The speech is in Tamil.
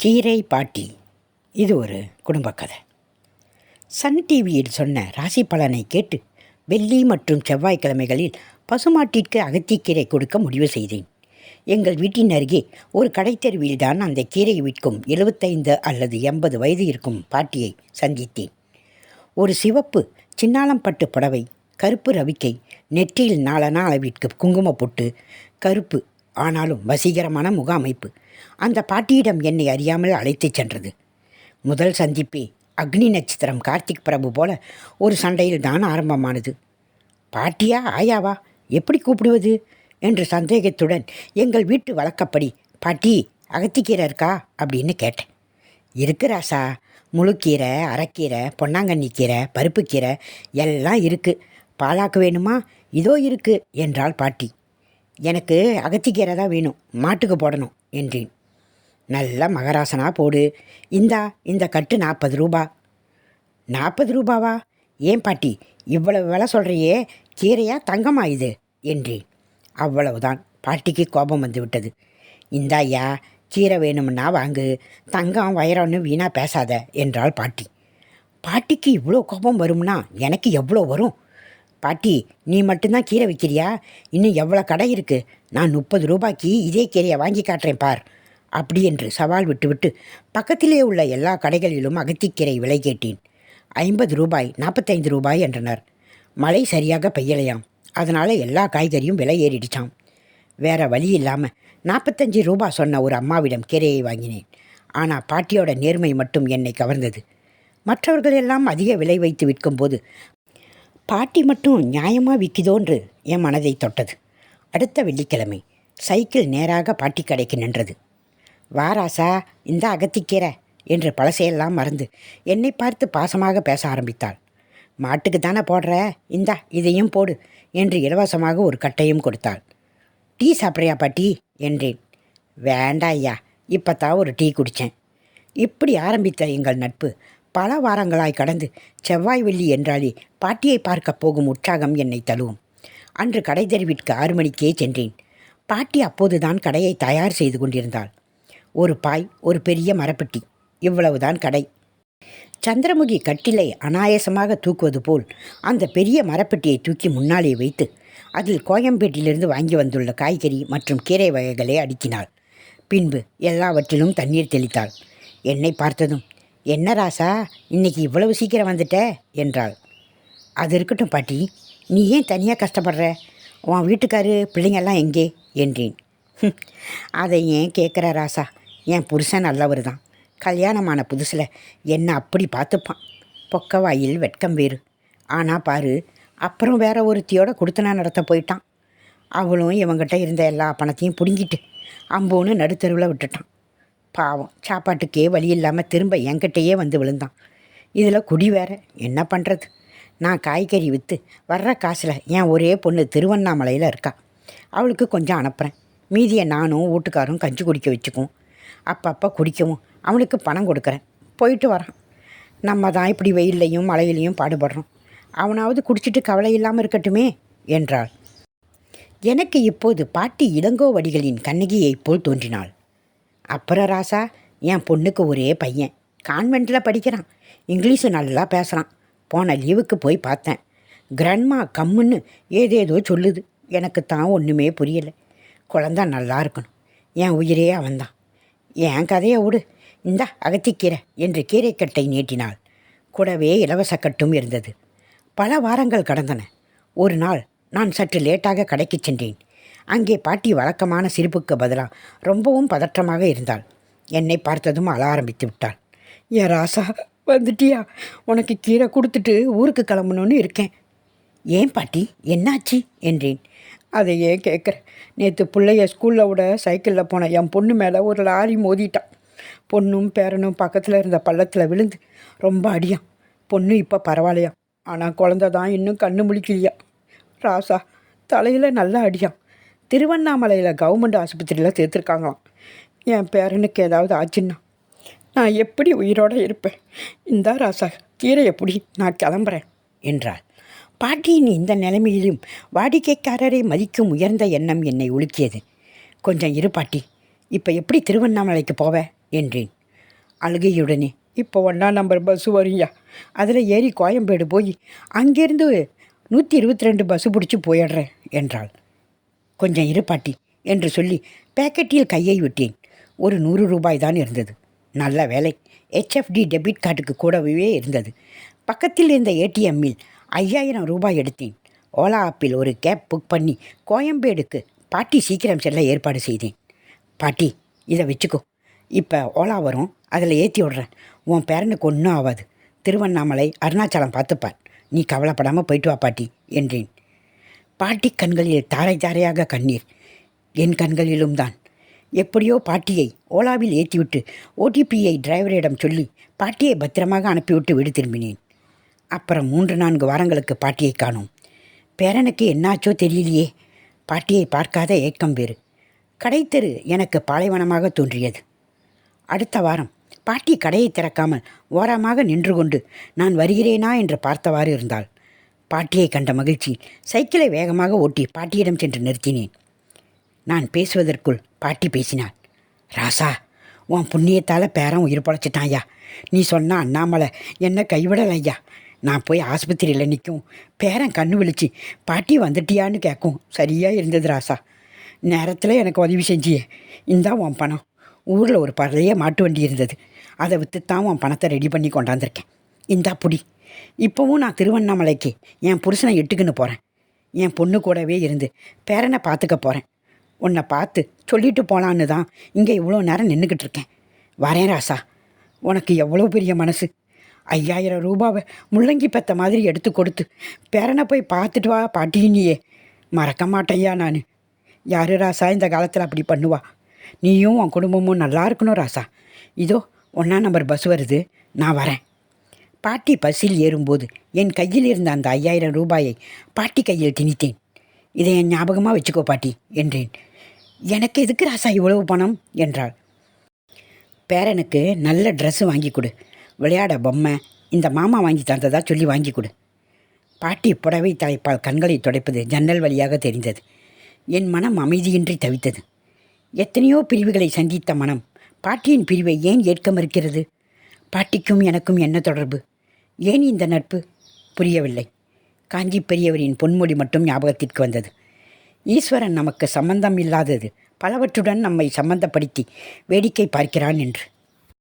கீரை பாட்டி இது ஒரு குடும்ப கதை. சன் டிவியில் சொன்ன ராசி பலனை கேட்டு வெள்ளி மற்றும் செவ்வாய்க்கிழமைகளில் பசுமாட்டிற்கு அகத்திக்கீரை கொடுக்க முடிவு செய்தேன். எங்கள் வீட்டின் அருகே ஒரு கடைத்தெருவில் தான் அந்த கீரை விற்கும் எழுபத்தைந்து அல்லது எண்பது வயது இருக்கும் பாட்டியை சந்தித்தேன். ஒரு சிவப்பு சின்னாளம்பட்டு புடவை கருப்பு ரவிக்கை நெற்றியில் நாலனா அளவிற்கு குங்குமப்பொட்டு கருப்பு ஆனாலும் வசீகரமான முக அமைப்பு அந்த பாட்டியிடம் என்னை அறியாமல் அழைத்துச் சென்றது. முதல் சந்திப்பே அக்னி நட்சத்திரம் கார்த்திக் பிரபு போல ஒரு சண்டையில் தான் ஆரம்பமானது. பாட்டியா ஆயாவா எப்படி கூப்பிடுவது? என்று சந்தேகத்துடன் எங்கள் வீட்டு வழக்கப்படி பாட்டி அகத்திக்கீரை இருக்கா? அப்படின்னு கேட்டேன். இருக்கு ராசா. முழுக்கீரை அரைக்கீரை பொன்னாங்கண்ணி கீரை பருப்புக்கீரை எல்லாம் இருக்குது பாலாக்கு வேணுமா? இதோ இருக்கு என்றாள் பாட்டி. எனக்கு அகத்திக்கீரை தான் வேணும் மாட்டுக்கு போடணும் என்றேன். நல்ல மகராசனா போடு. இந்தா இந்த கட்டு நாற்பது ரூபா. நாற்பது ரூபாவா? ஏன் பாட்டி இவ்வளவு விலை சொல்கிறியே கீரையா தங்கமா இது? என்றேன். அவ்வளவுதான் பாட்டிக்கு கோபம் வந்து விட்டது. இந்தாயா கீரை வேணும்னா வாங்கு தங்கம் வயரம்னு வீணாக பேசாத என்றாள் பாட்டி. பாட்டிக்கு இவ்வளோ கோபம் வரும்னா எனக்கு எவ்வளோ வரும்? பாட்டி நீ மட்டும்தான் கீரை விற்கிறியா இன்னும் எவ்வளோ கடை இருக்குது நான் முப்பது ரூபாய்க்கு இதே கீரையை வாங்கி காட்டுறேன் பார் அப்படி என்று சவால் விட்டுவிட்டு பக்கத்திலே உள்ள எல்லா கடைகளிலும் அகத்திக்கீரை விலை கேட்டேன். ஐம்பது ரூபாய் நாற்பத்தைந்து ரூபாய் என்றனர். மழை சரியாக பெய்யலையாம். அதனால் எல்லா காய்கறியும் விலை ஏறிடுச்சாம். வேற வழி இல்லாமல் நாற்பத்தஞ்சு ரூபாய் சொன்ன ஒரு அம்மாவிடம் கீரையை வாங்கினேன். ஆனால் பாட்டியோட நேர்மை மட்டும் என்னை கவர்ந்தது. மற்றவர்கள் எல்லாம் அதிக விலை வைத்து விற்கும்போது பாட்டி மட்டும் நியாயமாக விற்கிதோன்று என் மனதை தொட்டது. அடுத்த வெள்ளிக்கிழமை சைக்கிள் நேராக பாட்டி கடைக்கு நின்றது. வாராசா இந்த அகத்திக்கீரை என்று பழசையெல்லாம் மறந்து என்னை பார்த்து பாசமாக பேச ஆரம்பித்தாள். மாட்டுக்கு தானே போடுற? இந்தா இதையும் போடு என்று இலவசமாக ஒரு கட்டையும் கொடுத்தாள். டீ சாப்பிட்றியா பாட்டி? என்றேன். வேண்டா ஐயா இப்போ தான் ஒரு டீ குடித்தேன் இப்படி ஆரம்பித்த எங்கள் நட்பு பல வாரங்களாய் கடந்து செவ்வாய் வெள்ளி என்றாலே பாட்டியை பார்க்க போகும் உற்சாகம் என்னை தழுவும். அன்று கடை தெருவிற்கு ஆறு மணிக்கே சென்றேன். பாட்டி அப்போதுதான் கடையை தயார் செய்து கொண்டிருந்தாள். ஒரு பாய் ஒரு பெரிய மரப்பெட்டி இவ்வளவுதான் கடை. சந்திரமுகி கட்டிலை அனாயசமாக தூக்குவது போல் அந்த பெரிய மரப்பெட்டியை தூக்கி முன்னாலே வைத்து அதில் கோயம்பேட்டிலிருந்து வாங்கி வந்துள்ள காய்கறி மற்றும் கீரை வகைகளை அடுக்கினாள். பின்பு எல்லாவற்றிலும் தண்ணீர் தெளித்தாள். என்னை பார்த்ததும் என்ன ராசா இன்னைக்கு இவ்வளவு சீக்கிரம் வந்துட்ட? என்றாள். அது இருக்கட்டும் பாட்டி நீ ஏன் தனியாக கஷ்டப்படுற? உன் வீட்டுக்காரு பிள்ளைங்கள்லாம் எங்கே? என்றேன். அதை ஏன் கேட்குற ராசா? என் புருஷன் நல்லவர் தான். கல்யாணமான புதுசில் என்னை அப்படி பார்த்துப்பான். பொக்கவாயில் வெட்கம் வேறு. ஆனால் பாரு அப்புறம் வேற ஒருத்தியோட கொடுத்தனா நடத்த போயிட்டான். அவளும் இவங்கிட்ட இருந்த எல்லா பணத்தையும் பிடுங்கிட்டு அம்போன்னு நடுத்தருவில் விட்டுட்டான். பாவம். சாப்பாட்டுக்கே வழி இல்லாமல் திரும்ப என்கிட்டயே வந்து விழுந்தான். இதில் குடி வேற. என்ன பண்ணுறது நான் காய்கறி விற்று வர்ற காசில் என் ஒரே பொண்ணு திருவண்ணாமலையில் இருக்கா. அவளுக்கு கொஞ்சம் அனுப்புகிறேன் மீதியை நானும் வீட்டுக்காரும் கஞ்சி குடிக்க வச்சுக்குவோம். அப்பப்போ குடிக்கவும். அவனுக்கு பணம் கொடுக்குறேன். போயிட்டு வரான். நம்ம தான் இப்படி வெயில்லையும் மழையிலையும் பாடுபடுறோம். அவனாவது குடிச்சிட்டு கவலை இல்லாமல் இருக்கட்டுமே என்றாள். எனக்கு இப்போது பாட்டி இளங்கோவடிகளின் கண்ணகியைப் போல் தோன்றினாள். அப்புறம் ராசா என் பொண்ணுக்கு ஒரே பையன். கான்வெண்ட்டில் படிக்கிறான். இங்கிலீஷு நல்லா பேசுகிறான் போன லீவுக்கு போய் பார்த்தேன். கிரண்மா கம்முன்னு ஏதேதோ சொல்லுது. எனக்கு தான் ஒன்றுமே புரியலை. குழந்த நல்லா இருக்கணும். என் உயிரே அவன்தான். என் கதையை விடு. இந்தா அகத்திக்கீரை என்று கீரைக்கட்டை நீட்டினாள். கூடவே இலவச கட்டும் இருந்தது. பல வாரங்கள் கடந்தன. ஒரு நாள் நான் சற்று லேட்டாக கடைக்கு சென்றேன். அங்கே பாட்டி வழக்கமான சிரிப்புக்கு பதிலாக ரொம்பவும் பதற்றமாக இருந்தாள். என்னை பார்த்ததும் அழ ஆரம்பித்து விட்டாள். ஏ ராசா வந்துட்டியா? உனக்கு கீரை கொடுத்துட்டு ஊருக்கு கிளம்பணும்னு இருக்கேன். ஏன் பாட்டி? என்னாச்சு? என்றேன். அதை ஏன் கேட்குற நேற்று பிள்ளைய ஸ்கூலில் விட சைக்கிளில் போன என் பொண்ணு மேலே ஒரு லாரி மோதிட்டான் பொண்ணும் பேரனும் பக்கத்தில் இருந்த பள்ளத்தில் விழுந்து ரொம்ப அடியான் பொண்ணு இப்போ பரவாயில்லையா? ஆனால் குழந்த தான் இன்னும் கண்ணு முழிக்கலையா? ராசா தலையில் நல்லா அடியான் திருவண்ணாமலையில் கவர்மெண்ட் ஆஸ்பத்திரியில் சேர்த்துருக்காங்களாம். என் பேரனுக்கு ஏதாவது ஆச்சுன்னா நான் எப்படி உயிரோடு இருப்பேன்? இந்தா ராசா கீரை எப்படி நான் கிளம்புறேன் என்றாள். பாட்டியின் இந்த நிலைமையிலும் வாடிக்கைக்காரரை மதிக்கும் உயர்ந்த எண்ணம் என்னை உலுக்கியது. கொஞ்சம் இரு பாட்டி இப்போ எப்படி திருவண்ணாமலைக்கு போவ? என்றேன். அழுகையுடனே இப்போ ஒன்றா நம்பர் பஸ்ஸு வரும்யா அதில் ஏறி கோயம்பேடு போய் அங்கேருந்து நூற்றி இருபத்தி ரெண்டு பஸ்ஸு பிடிச்சி போயிடுறேன் என்றாள். கொஞ்சம் இரு பாட்டி என்று சொல்லி பேக்கெட்டில் கையை விட்டேன். ஒரு நூறு ரூபாய் தான் இருந்தது. நல்ல வேலை. ஹெச்எஃப்டி டெபிட் கார்டுக்கு கூடவே இருந்தது. பக்கத்தில் இருந்த ஏடிஎம்மில் ஐயாயிரம் ரூபாய் எடுத்தேன். ஓலா ஆப்பில் ஒரு கேப் புக் பண்ணி கோயம்பேடுக்கு பாட்டி சீக்கிரம் செல்ல ஏற்பாடு செய்தேன். பாட்டி இதை வச்சுக்கோ. இப்போ ஓலா வரும். அதில் ஏற்றி விட்றேன். உன் பேரனுக்கு ஒன்றும் ஆகாது திருவண்ணாமலை அருணாச்சலம் பார்த்துப்பார். நீ கவலைப்படாமல் போயிட்டு வா பாட்டி என்றேன். பாட்டி கண்களில் தாரை தாரையாக கண்ணீர். என் கண்களிலும் தான். எப்படியோ பாட்டியை ஓலாவில் ஏற்றிவிட்டு ஓடிபியை டிரைவரிடம் சொல்லி பாட்டியை பத்திரமாக அனுப்பிவிட்டு வீடு திரும்பினேன். அப்புறம் மூன்று நான்கு வாரங்களுக்கு பாட்டியை காணோம். பேரனுக்கு என்னாச்சோ தெரியலையே. பாட்டியை பார்க்காத ஏக்கம் வேறு. கடைத்தெரு எனக்கு பாலைவனமாக தோன்றியது. அடுத்த வாரம் பாட்டி கடையை திறக்காமல் ஓரமாக நின்று கொண்டு நான் வருகிறேனா? என்று பார்த்தவாறு இருந்தாள். பாட்டியை கண்ட மகிழ்ச்சி சைக்கிளை வேகமாக ஓட்டி பாட்டியிடம் சென்று நிறுத்தினேன். நான் பேசுவதற்குள் பாட்டி பேசினாள். ராசா உன் புண்ணியத்தால் பேரன் உயிர் பொழைச்சிட்டான் ஐயா நீ சொன்ன அண்ணாமலை என்ன கைவிடலை ஐயா நான் போய் ஆஸ்பத்திரியில் நிற்கும் பேரன் கண்ணு விழிச்சு பாட்டி வந்துட்டியான்னு கேட்கும் சரியாக இருந்தது ராசா. நேரத்தில் எனக்கு உதவி செஞ்சியே. இந்தா உன் பணம். ஊரில் ஒரு பழைய மாட்டு வண்டி இருந்தது. அதை விற்றுத்தான் உன் பணத்தை ரெடி பண்ணி கொண்டாந்துருக்கேன். இந்தா புடி. இப்போவும் நான் திருவண்ணாமலைக்கு என் புருஷனை இட்டுக்குன்னு போகிறேன் என் பொண்ணு கூடவே இருந்து பேரனை பார்த்துக்க போகிறேன் உன்னை பார்த்து சொல்லிட்டு போகலான்னு தான் இங்கே இவ்வளோ நேரம் நின்றுக்கிட்டு இருக்கேன். வரேன் ராசா. உனக்கு எவ்வளோ பெரிய மனசு? ஐயாயிரம் ரூபாவை முள்ளங்கி பெத்த மாதிரி எடுத்து கொடுத்து பேரனை போய் பார்த்துட்டு வா பாட்டினியே மறக்க மாட்டேயா நான். யாரு ராசா இந்த காலத்தில் அப்படி பண்ணுவா? நீயும் உன் குடும்பமும் நல்லா இருக்கணும் ராசா. இதோ ஒன்றா நம்பர் பஸ் வருது. நான் வரேன். பாட்டி பஸ்ஸில் ஏறும்போது என் கையில் இருந்த அந்த ஐயாயிரம் ரூபாயை பாட்டி கையில் திணித்தேன். இதை என் ஞாபகமாக வச்சுக்கோ பாட்டி என்றேன். எனக்கு எதுக்கு ராசா இவ்வளவு பணம்? என்றாள். பேரனுக்கு நல்ல ட்ரெஸ்ஸு வாங்கி கொடு. விளையாட பொம்மை இந்த மாமா வாங்கி தந்ததா சொல்லி வாங்கி கொடு. பாட்டி புடவை தலைப்பால் கண்களை துடைப்பது ஜன்னல் வழியாக தெரிந்தது. என் மனம் அமைதியின்றி தவித்தது. எத்தனையோ பிரிவுகளை சந்தித்த மனம் பாட்டியின் பிரிவை ஏன் ஏற்க மறுக்கிறது பாட்டிக்கும் எனக்கும் என்ன தொடர்பு? ஏன் இந்த நட்பு? புரியவில்லை. காஞ்சி பெரியவரின் பொன்மொழி மட்டும் ஞாபகத்திற்கு வந்தது. ஈஸ்வரன் நமக்கு சம்பந்தம் இல்லாதது. பலவற்றுடன் நம்மை சம்பந்தப்படுத்தி வேடிக்கை பார்க்கிறான் என்று.